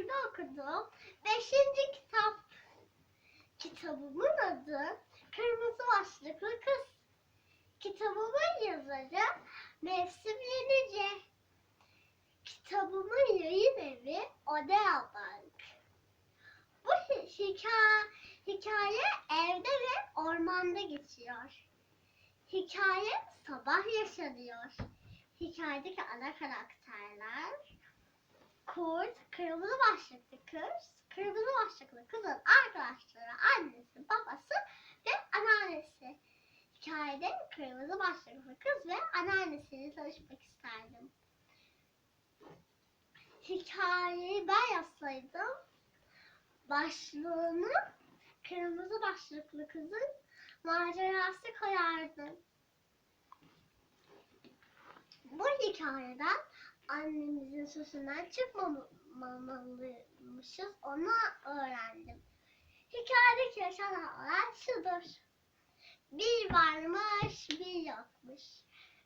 Eylül'de okuduğum beşinci kitap. Kitabımın adı Kırmızı Başlıklı Kız. Kitabımın yazarı Mevsim Yenice. Kitabımın yayın evi Odea Bank. Bu hi- hikaye, hikaye evde ve ormanda geçiyor. Hikaye sabah yaşanıyor. Hikayedeki ana karakterler kurt, kırmızı başlıklı kız, kırmızı başlıklı kızın arkadaşları, annesi, babası ve anneannesi. Hikayede kırmızı başlıklı kız ve anneannesiyle tanışmak isterdim. Hikayeyi ben yazsaydım başlığını kırmızı başlıklı kızın macerası koyardım. Bu hikayeden annemizin sözünden çıkmamalıymışız onu öğrendim. Hikayedeki yaşanan olay şudur. Bir varmış bir yokmuş.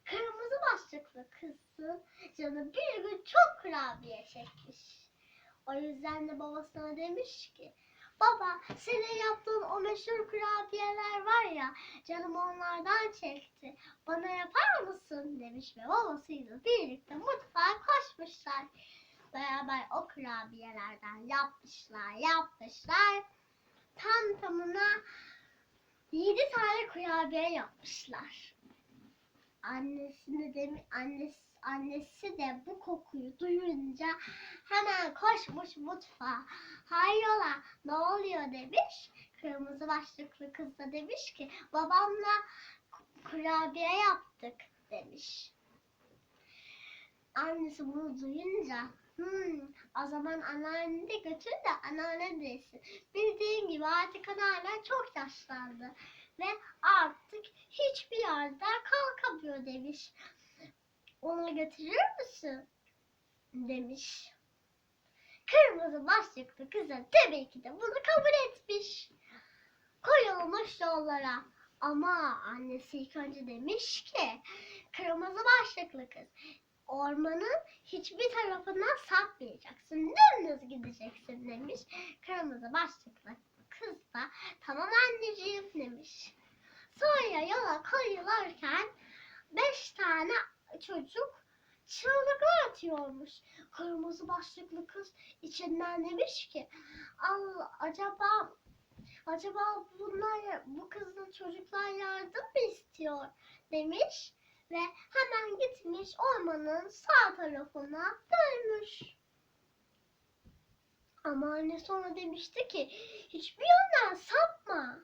Kırmızı başlıklı kızın canı bir gün çok kurabiye çekmiş. O yüzden de babasına demiş ki Baba senin yaptığın o meşhur kurabiyeler var ya canım onlardan çekti. Bana yapar mısın demiş ve babasıyla birlikte mutfağa koşmuşlar. Beraber o kurabiyelerden yapmışlar yapmışlar. Tam tamına yedi tane kurabiye yapmışlar. Annesini de annesi annesi de bu kokuyu duyunca hemen koşmuş mutfağa. Hayrola ne oluyor demiş. Kırmızı başlıklı kız da demiş ki babamla kurabiye yaptık demiş. Annesi bunu duyunca hmm, o zaman anneanneni de götür de anneanne de yesin. Bildiğin gibi artık anneannen çok yaşlandı ve artık hiçbir yerde kalkamıyor demiş. Onu götürür müsün? demiş. Kırmızı başlıklı kızı tabii ki de bunu kabul etmiş. Koyulmuş yollara. Ama annesi ilk önce demiş ki kırmızı başlıklı kız ormanın hiçbir tarafından sapmayacaksın. Dümdüz gideceksin demiş. Kırmızı başlıklı kız da tamam anneciğim demiş. Sonra yola koyulurken beş tane çocuk çığlıklar atıyormuş. Kırmızı başlıklı kız içinden demiş ki Allah acaba acaba bunlar bu kızın çocuklar yardım mı istiyor demiş ve hemen gitmiş ormanın sağ tarafına dönmüş. Ama anne sonra demişti ki hiçbir yönden sapma.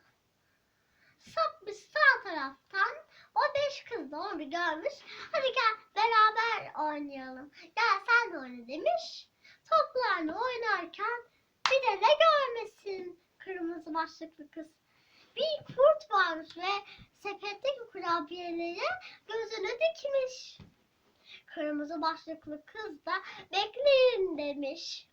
Sapmış sağ taraftan o beş kız da onu görmüş. Hadi gel beraber oynayalım. Gel sen de oyna demiş. Toplarla oynarken bir de ne görmesin kırmızı başlıklı kız. Bir kurt varmış ve sepetteki kurabiyeleri gözüne dikmiş. Kırmızı başlıklı kız da bekleyin demiş.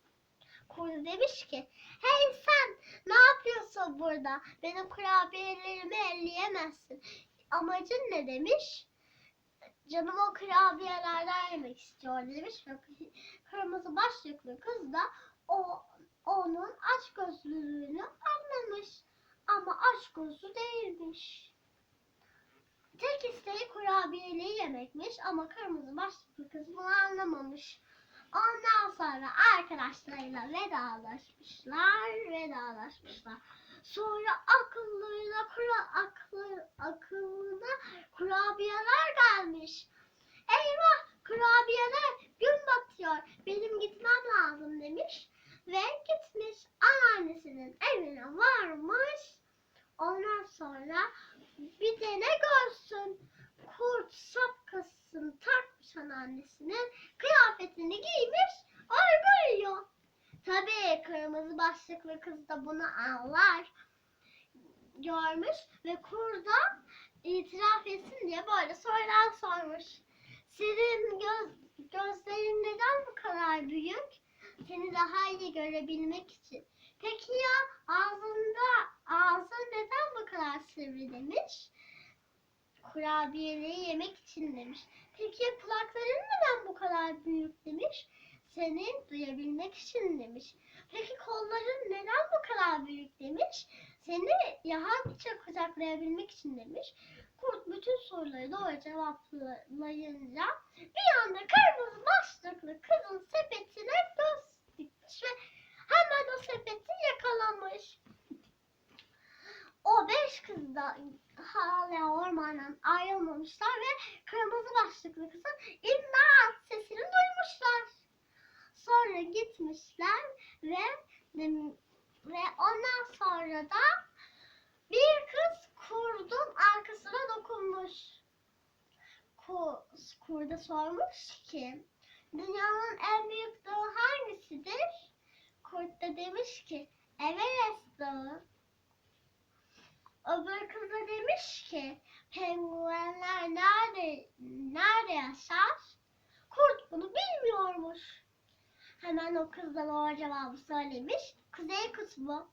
Kurt demiş ki hey sen ne yapıyorsun burada? Benim kurabiyelerimi elleyemezsin. Amacın ne demiş? Canım o kurabiyelerden yemek istiyor demiş kırmızı başlıklı kız da o onun aç gözlülüğünü anlamış. Ama aç gözlü değilmiş. Tek isteği kurabiyeliği yemekmiş ama kırmızı başlıklı kız bunu anlamamış. Ondan sonra arkadaşlarıyla vedalaşmışlar, vedalaşmışlar. Sonra akıllıyla kura, aklı, akıllına kurabiyeler gelmiş. Eyvah kurabiyeler gün batıyor. Benim gitmem lazım demiş. Ve gitmiş anneannesinin evine varmış. Ondan sonra bir de ne görsün? Kurt şapkasını takmış anneannesinin kıyafetini giymiş arıyor. Tabii kırmızı başlıklı kız da bunu anlar. Görmüş ve kurda itiraf etsin diye böyle sorular sormuş. Senin göz, gözlerin neden bu kadar büyük? Seni daha iyi görebilmek için. Peki ya ağzında ağzın neden bu kadar sivri demiş? Kurabiyeleri yemek için demiş. Peki ya kulakların neden bu kadar büyük demiş? Senin duyabilmek için demiş. Peki kolların neden bu kadar büyük demiş. Seni rahatça kucaklayabilmek için demiş. Kurt bütün soruları doğru cevaplayınca bir anda kırmızı başlıklı kızın sepetine göz dikmiş ve hemen o sepeti yakalamış. O beş kız da hala ormandan ayrılmamışlar ve kırmızı başlıklı kızın imdat sesini duymuşlar. Sonra gitmişler ve ve ondan sonra da bir kız kurdun arkasına dokunmuş. Ku- Kurda sormuş ki dünyanın en büyük dağı hangisidir? Kurt da demiş ki Everest dağı. Öbür kız da demiş ki penguenler nerede nerede yaşar? Kurt bunu bilmiyormuş. Hemen o kız da doğru cevabı söylemiş. Kuzey kutbu.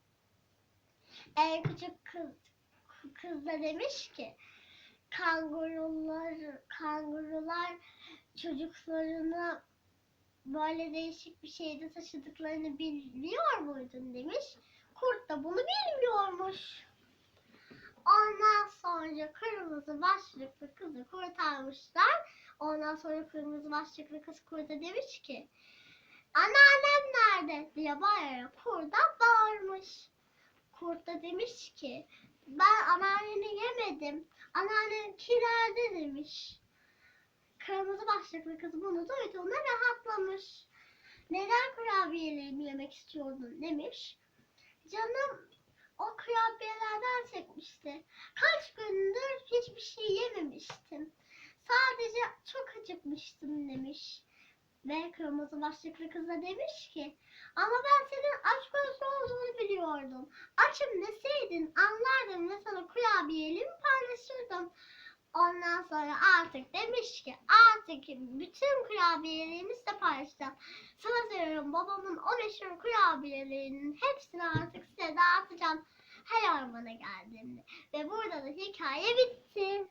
En küçük kız kız da demiş ki kangurular kangurular çocuklarını böyle değişik bir şeyde taşıdıklarını biliyor muydun demiş. Kurt da bunu bilmiyormuş. Ondan sonra kırmızı başlıklı kızı kurtarmışlar. Ondan sonra kırmızı başlıklı kız kurda demiş ki Anneannem nerede diye bağırarak kurda bağırmış. Kurt da demiş ki ben anneanneni yemedim. Anneannem kirerde demiş. Kırmızı başlıklı kız bunu duyduğunda rahatlamış. Neden kurabiyelerimi yemek istiyordun demiş. Canım o kurabiyelerden çekmişti. Kaç gündür hiçbir şey yememiştim. Sadece çok acıkmıştım demiş. Ve kırmızı başlıklı kız da demiş ki ama ben senin aç gözlü olduğunu biliyordum. Açım deseydin anlardım ve sana kurabiyelimi paylaşırdım. Ondan sonra artık demiş ki artık bütün kurabiyelerimizi de paylaşacağım. Söz veriyorum babamın o meşhur kurabiyelerinin hepsini artık size dağıtacağım her ormana geldiğimde. Ve burada da hikaye bitti.